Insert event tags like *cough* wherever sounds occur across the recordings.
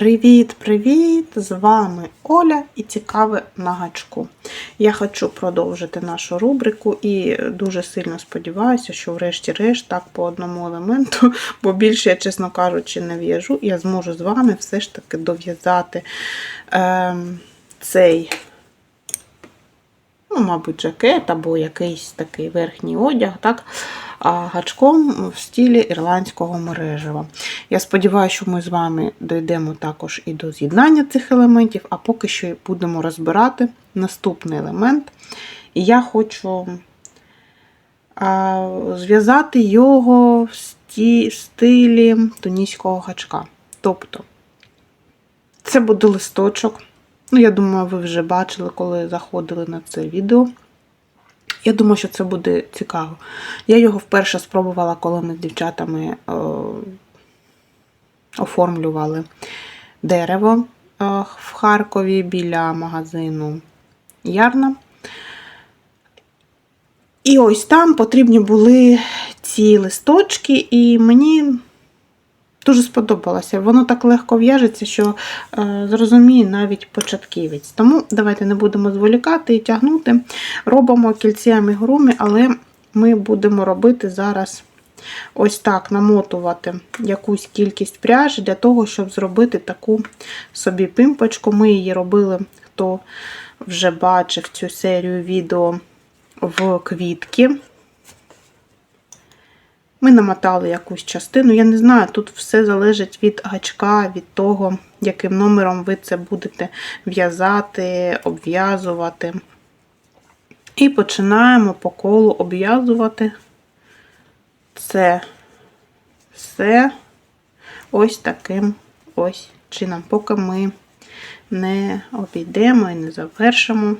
Привіт-привіт! З вами Оля і цікаве на гачку. Я хочу продовжити нашу рубрику і дуже сильно сподіваюся, що врешті-решт так по одному елементу, *laughs* бо більше, я, чесно кажучи, не в'яжу, я зможу з вами все ж таки дов'язати е, цей, ну, мабуть, жакет або якийсь такий верхній одяг. так? А гачком в стілі ірландського мережева. Я сподіваюся, що ми з вами дійдемо також і до з'єднання цих елементів, а поки що будемо розбирати наступний елемент. І я хочу зв'язати його в стилі туніського гачка. Тобто, це буде листочок. Ну, я думаю, ви вже бачили, коли заходили на це відео. Я думаю, що це буде цікаво. Я його вперше спробувала, коли ми з дівчатами е, оформлювали дерево е, в Харкові біля магазину Ярна. І ось там потрібні були ці листочки, і мені Дуже сподобалося. Воно так легко в'яжеться, що е, зрозуміє навіть початківець. Тому давайте не будемо зволікати і тягнути. Робимо кільці амігурумі, але ми будемо робити зараз ось так намотувати якусь кількість пряжі для того, щоб зробити таку собі пимпочку. Ми її робили, хто вже бачив цю серію відео в квітки. Ми намотали якусь частину. Я не знаю, тут все залежить від гачка, від того, яким номером ви це будете в'язати, обв'язувати. І починаємо по колу обв'язувати це все ось таким ось чином, поки ми не обійдемо і не завершимо.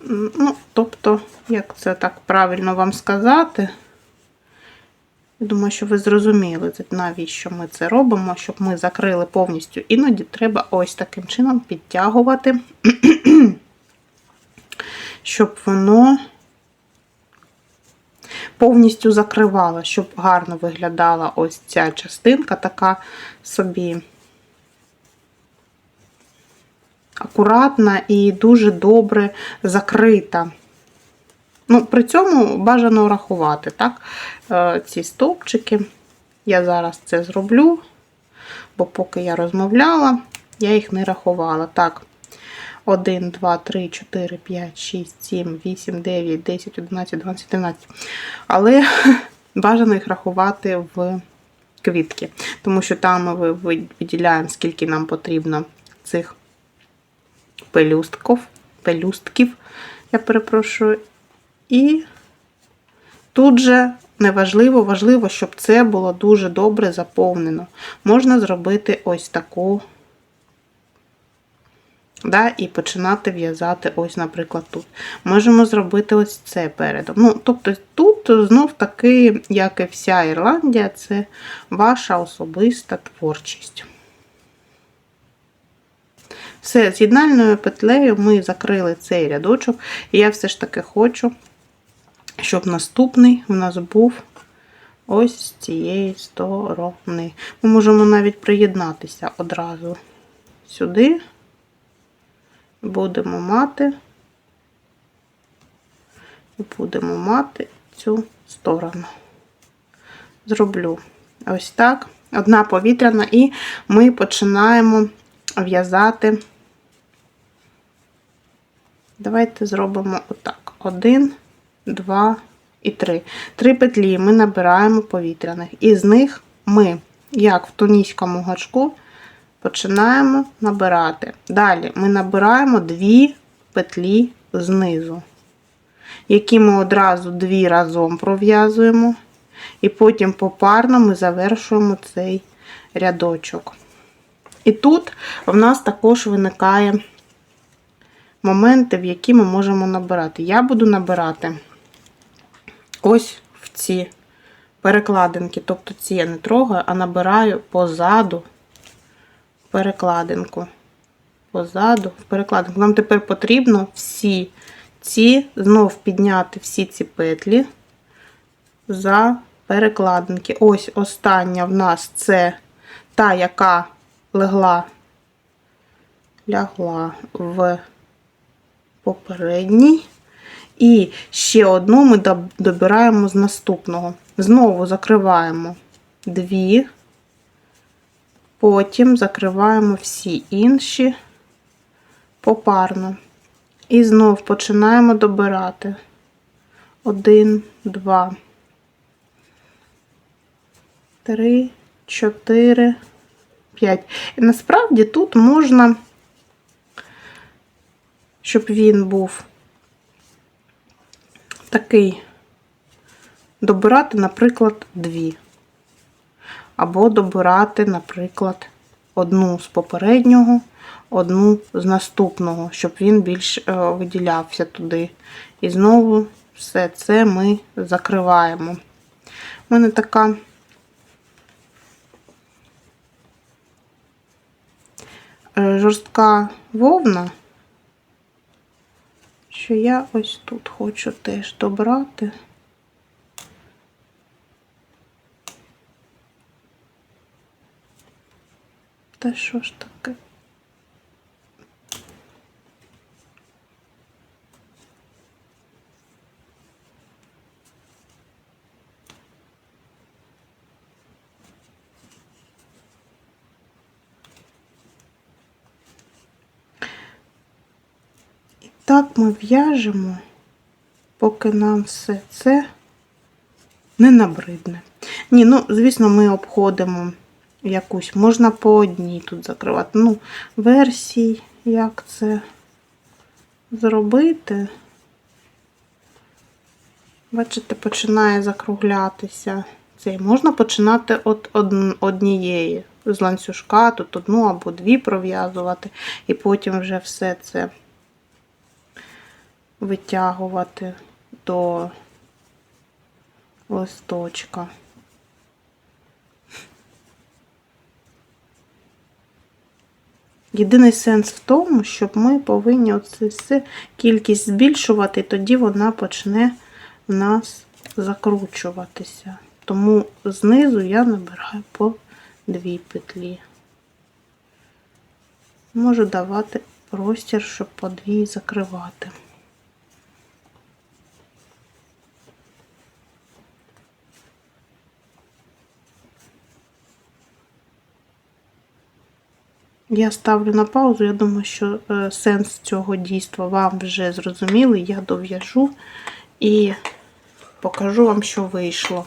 Ну, тобто, як це так правильно вам сказати? Я Думаю, що ви зрозуміли, навіщо ми це робимо, щоб ми закрили повністю. Іноді треба ось таким чином підтягувати, *clears throat* щоб воно повністю закривало, щоб гарно виглядала ось ця частинка, така собі акуратна і дуже добре закрита. Ну, При цьому бажано рахувати так, е, ці стовпчики. Я зараз це зроблю, бо поки я розмовляла, я їх не рахувала. Так, 1, 2, 3, 4, 5, 6, 7, 8, 9, 10, 11, 12, 13. Але *laughs* бажано їх рахувати в квітки, тому що там ми виділяємо, скільки нам потрібно цих пелюстків, пелюстків, я перепрошую. І тут же неважливо, важливо, щоб це було дуже добре заповнено. Можна зробити ось таку, да, і починати в'язати, ось, наприклад, тут. Можемо зробити ось це передом. Ну, Тобто, тут знов таки, як і вся Ірландія, це ваша особиста творчість. Все, з'єднальною петлею ми закрили цей рядочок, і я все ж таки хочу, щоб наступний у нас був ось з цієї сторони. Ми можемо навіть приєднатися одразу сюди, будемо мати, будемо мати цю сторону. Зроблю ось так. Одна повітряна, і ми починаємо в'язати. Давайте зробимо отак: один, два і три. Три петлі ми набираємо повітряних. І з них ми, як в туніському гачку, починаємо набирати. Далі ми набираємо дві петлі знизу, які ми одразу дві разом пров'язуємо. І потім попарно ми завершуємо цей рядочок. І тут в нас також виникає моменти, в які ми можемо набирати. Я буду набирати ось в ці перекладинки, тобто ці я не трогаю, а набираю позаду перекладинку. Позаду перекладинку. Нам тепер потрібно всі ці, знов підняти всі ці петлі за перекладинки. Ось остання в нас це та, яка легла, лягла в попередній. І ще одну ми добираємо з наступного. Знову закриваємо дві, потім закриваємо всі інші попарно. І знов починаємо добирати. Один, два, три, чотири, п'ять. І насправді тут можна, щоб він був такий, добирати, наприклад, дві. Або добирати, наприклад, одну з попереднього, одну з наступного, щоб він більш е, виділявся туди. І знову все це ми закриваємо. У мене така жорстка вовна, що я ось тут хочу теж добрати. Та що ж таке? Так ми в'яжемо, поки нам все це не набридне. Ні, ну, звісно, ми обходимо якусь. Можна по одній тут закривати. Ну, версій, як це зробити. Бачите, починає закруглятися. Цей можна починати від однієї з ланцюжка, тут одну або дві пров'язувати, і потім вже все це витягувати до листочка. Єдиний сенс в тому, щоб ми повинні оце кількість збільшувати, тоді вона почне в нас закручуватися. Тому знизу я набираю по дві петлі. Можу давати простір, щоб по дві закривати. Я ставлю на паузу. Я думаю, що е, сенс цього дійства вам вже зрозумілий. Я дов'яжу і покажу вам, що вийшло.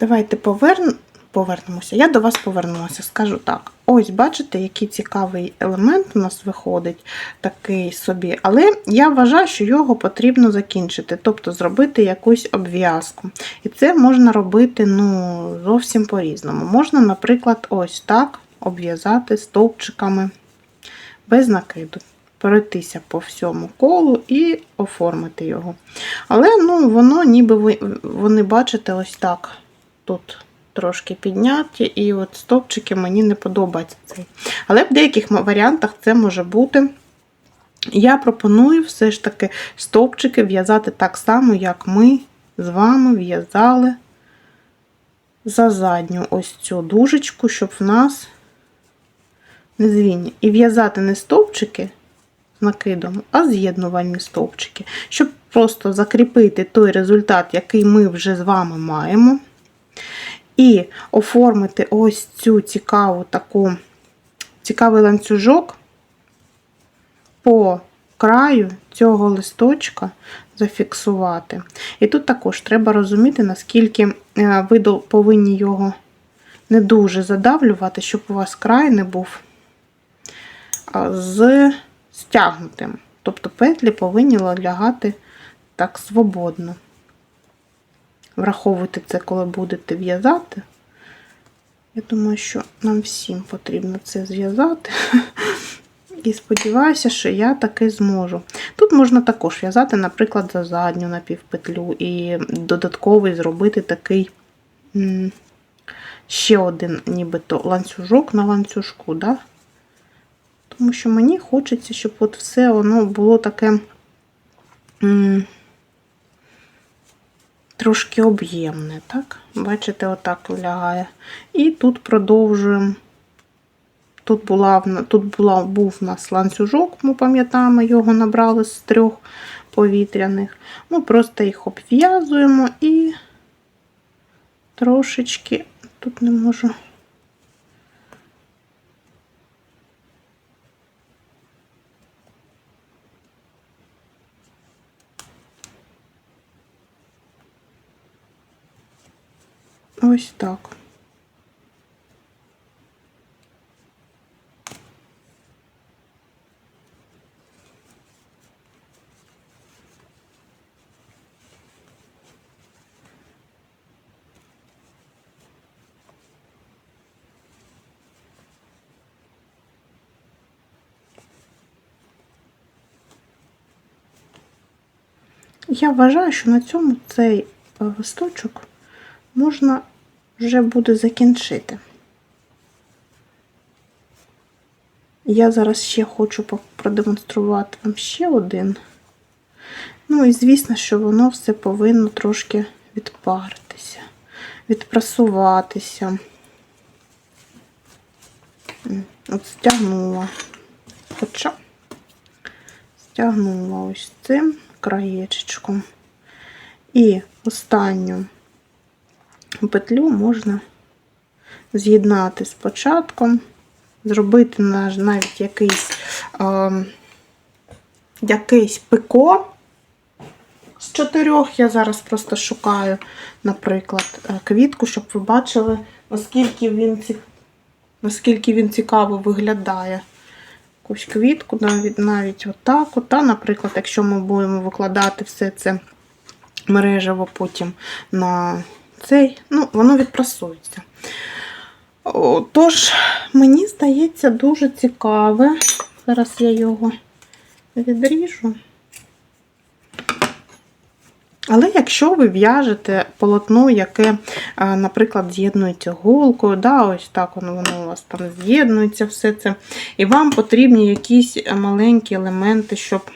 Давайте поверн... повернемося. Я до вас повернуся, скажу так. Ось, бачите, який цікавий елемент у нас виходить, такий собі. Але я вважаю, що його потрібно закінчити, тобто зробити якусь обв'язку. І це можна робити ну, зовсім по-різному. Можна, наприклад, ось так обв'язати стовпчиками без накиду. Пройтися по всьому колу і оформити його. Але ну, воно ніби ви, вони, бачите, ось так. Тут трошки підняті, і от стовпчики мені не подобається цей. Але в деяких варіантах це може бути. Я пропоную все ж таки стовпчики в'язати так само, як ми з вами в'язали за задню ось цю дужечку, щоб в нас не звіння. І в'язати не стовпчики з накидом, а з'єднувальні стовпчики, щоб просто закріпити той результат, який ми вже з вами маємо. І оформити ось цю цікаву таку цікавий ланцюжок по краю цього листочка зафіксувати. І тут також треба розуміти, наскільки е, ви повинні його не дуже задавлювати, щоб у вас край не був з стягнутим. Тобто петлі повинні лягати так свободно. Враховуйте це, коли будете в'язати. Я думаю, що нам всім потрібно це зв'язати. І сподіваюся, що я таки зможу. Тут можна також в'язати, наприклад, за задню напівпетлю і додатковий зробити такий ще один нібито ланцюжок на ланцюжку. Да? Тому що мені хочеться, щоб от все воно було таке трошки об'ємне, так? Бачите, отак лягає. І тут продовжуємо. Тут, була, тут була, був у нас ланцюжок, ми пам'ятаємо, його набрали з трьох повітряних. Ми просто їх обв'язуємо і трошечки, тут не можу. Ось так. Я вважаю, що на цьому цей е, листочок можна вже буде закінчити. Я зараз ще хочу продемонструвати вам ще один. Ну і звісно, що воно все повинно трошки відпаритися, відпрасуватися. От стягнула. Хоча стягнула ось цим краєчечком. І останню петлю можна з'єднати з початком, зробити навіть якийсь, е, якийсь пико з чотирьох. Я зараз просто шукаю, наприклад, е, квітку, щоб ви бачили, наскільки він, наскільки він цікаво виглядає. Якусь квітку, навіть, навіть отак. От, Та, наприклад, якщо ми будемо викладати все це мережево потім на цей, ну, воно відпрасується. Тож, мені здається, дуже цікаве. Зараз я його відріжу. Але якщо ви в'яжете полотно, яке, наприклад, з'єднується голкою, да, ось так воно, воно у вас там з'єднується все це, і вам потрібні якісь маленькі елементи, щоб,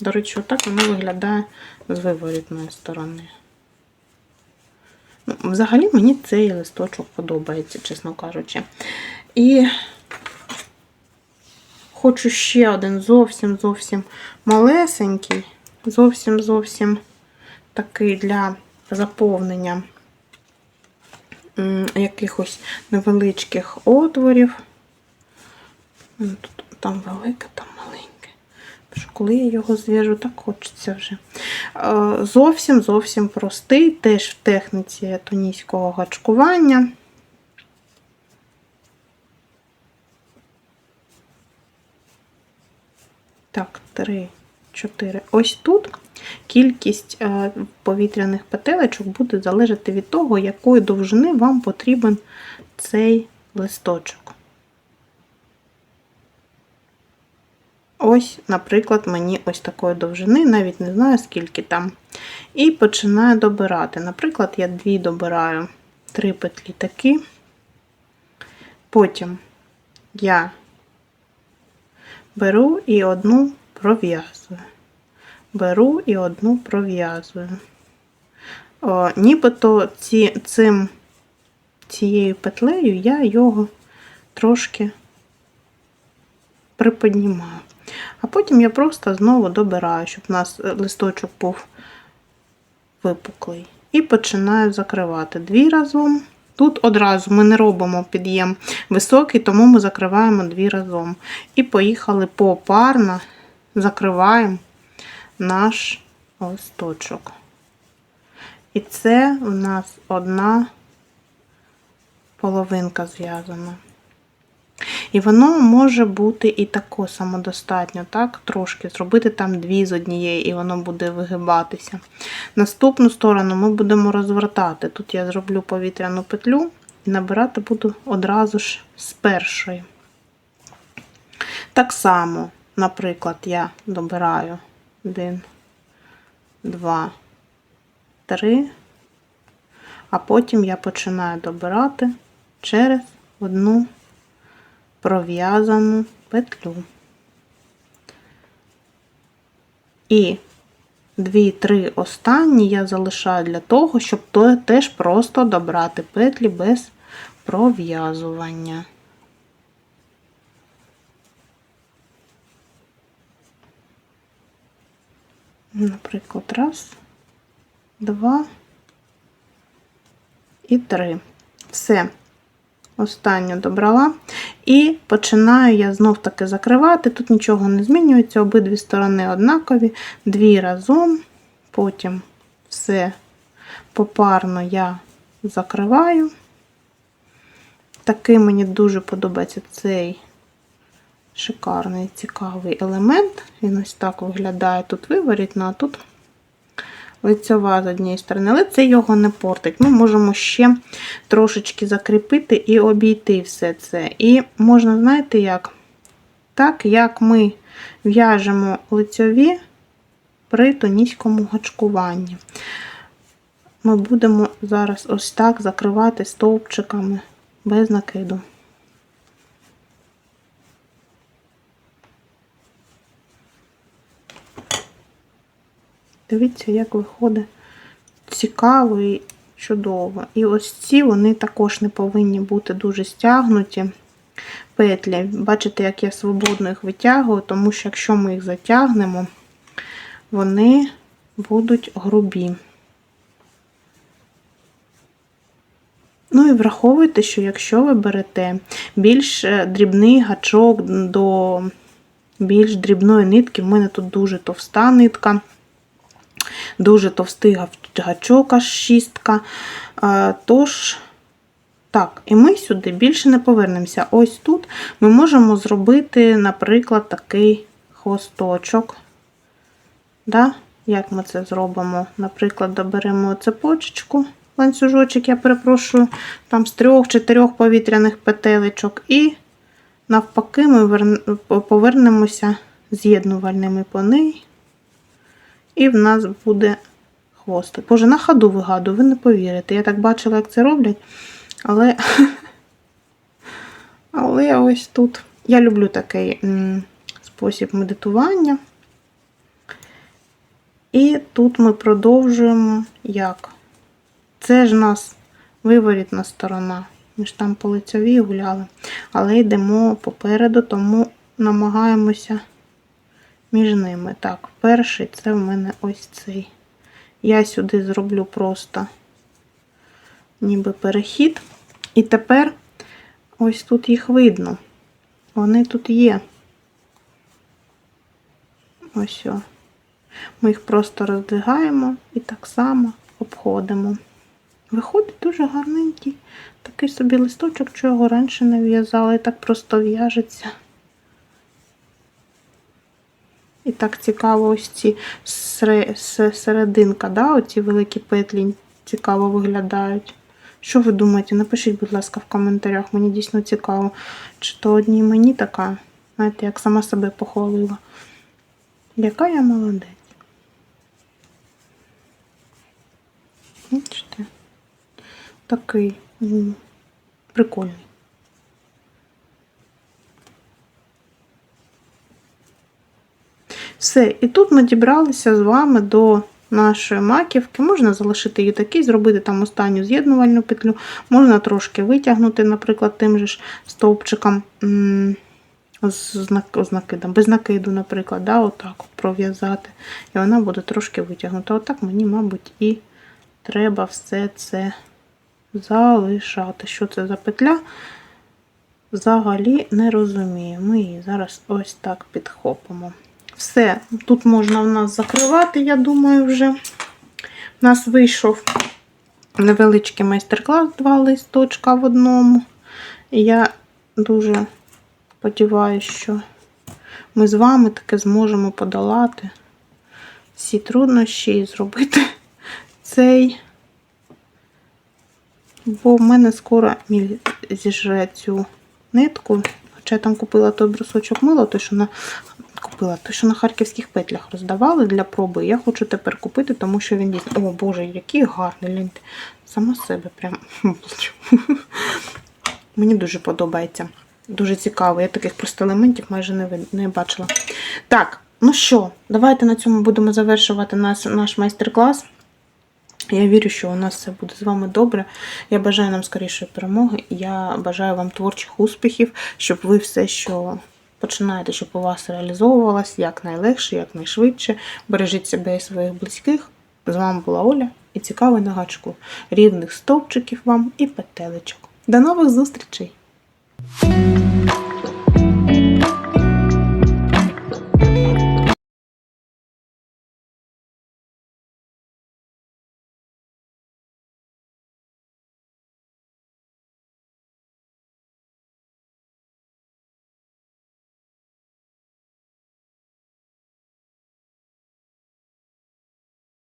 до речі, отак воно виглядає з виворітної сторони. Взагалі мені цей листочок подобається, чесно кажучи. І хочу ще один зовсім зовсім малесенький, зовсім зовсім такий для заповнення якихось невеличких отворів. Тут, там велике, там маленьке. Що коли я його зв'яжу, так хочеться вже. Е, Зовсім зовсім простий, теж в техніці тунійського гачкування. Так, три, чотири. Ось тут кількість е, повітряних петелечок буде залежати від того, якої довжини вам потрібен цей листочок. Ось, наприклад, мені ось такої довжини, навіть не знаю, скільки там. І починаю добирати. Наприклад, я дві добираю три петлі такі. Потім я беру і одну пров'язую. Беру і одну пров'язую. Нібито ці, цим, цією петлею я його трошки приподнімаю. А потім я просто знову добираю, щоб у нас листочок був випуклий. І починаю закривати дві разом. Тут одразу ми не робимо під'єм високий, тому ми закриваємо дві разом. І поїхали попарно, закриваємо наш листочок. І це у нас одна половинка зв'язана. І воно може бути і тако самодостатньо, так? Трошки зробити там дві з однієї, і воно буде вигибатися. Наступну сторону ми будемо розвертати. Тут я зроблю повітряну петлю і набирати буду одразу ж з першої. Так само, наприклад, я добираю 1, 2, 3, а потім я починаю добирати через одну пров'язану петлю. І 2-3 останні я залишаю для того, щоб теж просто добрати петлі без пров'язування. Наприклад, раз, два і три. Все. Останню добрала. І починаю я знов таки закривати. Тут нічого не змінюється, обидві сторони однакові, дві разом, потім все попарно я закриваю. Такий мені дуже подобається цей шикарний, цікавий елемент. Він ось так виглядає тут виворітно, а тут лицьова з однієї сторони, але це його не портить. Ми можемо ще трошечки закріпити і обійти все це. І можна, знаєте, як? Так, як ми в'яжемо лицьові при тоніському гачкуванні. Ми будемо зараз ось так закривати стовпчиками без накиду. Дивіться, як виходить цікаво і чудово. І ось ці вони також не повинні бути дуже стягнуті петлі. Бачите, як я свободно їх витягую, тому що якщо ми їх затягнемо, вони будуть грубі. Ну і враховуйте, що якщо ви берете більш е, дрібний гачок до більш дрібної нитки, в мене тут дуже товста нитка, дуже товстий гачок, аж шістка. Тож, так, і ми сюди більше не повернемося. Ось тут ми можемо зробити, наприклад, такий хвосточок. Да? Як ми це зробимо? Наприклад, доберемо цепочечку, ланцюжочок, я перепрошую, там з трьох-чотирьох повітряних петелечок, і навпаки, ми повернемося з'єднувальними по ній. І в нас буде хвостик. Боже, на ходу вигадую, ви не повірите. Я так бачила, як це роблять. Але *laughs* але ось тут. Я люблю такий спосіб медитування. І тут ми продовжуємо як? Це ж нас виворітна сторона. Ми ж там по лицевій гуляли. Але йдемо попереду, тому намагаємося між ними. Так, перший це в мене ось цей. Я сюди зроблю просто ніби перехід. І тепер ось тут їх видно. Вони тут є. Ось. О. Ми їх просто роздвигаємо і так само обходимо. Виходить дуже гарненький такий собі листочок, чого раніше не в'язала, і так просто в'яжеться. І так цікаво ось ці серединка, да, оці великі петлі цікаво виглядають. Що ви думаєте? Напишіть, будь ласка, в коментарях, мені дійсно цікаво, чи то одній мені така, знаєте, як сама себе похвалила. Яка я молодець. Бачите? Такий прикольний. Все, і тут ми дібралися з вами до нашої маківки. Можна залишити її такий, зробити там останню з'єднувальну петлю, можна трошки витягнути, наприклад, тим же ж стовпчиком з накидом, без накиду, наприклад, да, отак от пров'язати. І вона буде трошки витягнута. Отак мені, мабуть, і треба все це залишати. Що це за петля? Взагалі не розумію. Ми її зараз ось так підхопимо. Все, тут можна в нас закривати, я думаю, вже. У нас вийшов невеличкий майстер-клас, два листочка в одному. І я дуже сподіваюся, що ми з вами таки зможемо подолати всі труднощі і зробити *laughs* цей, бо в мене скоро міль зіжре цю нитку. Хоча я там купила той брусочок мила, той, що на купила, той, що на харківських петлях роздавали для проби. Я хочу тепер купити, тому що він дійсно. О, Боже, який гарний лінт. Сама себе прям. *laughs* Мені дуже подобається. Дуже цікаво. Я таких просто елементів майже не не бачила. Так, Ну що, давайте на цьому будемо завершувати наш, наш майстер-клас. Я вірю, що у нас все буде з вами добре. Я бажаю нам скорішої перемоги. Я бажаю вам творчих успіхів, щоб ви все, що починаєте, щоб у вас реалізовувалось якнайлегше, якнайшвидше. Бережіть себе і своїх близьких. З вами була Оля і цікавий на гачку. Рівних стовпчиків вам і петелечок. До нових зустрічей!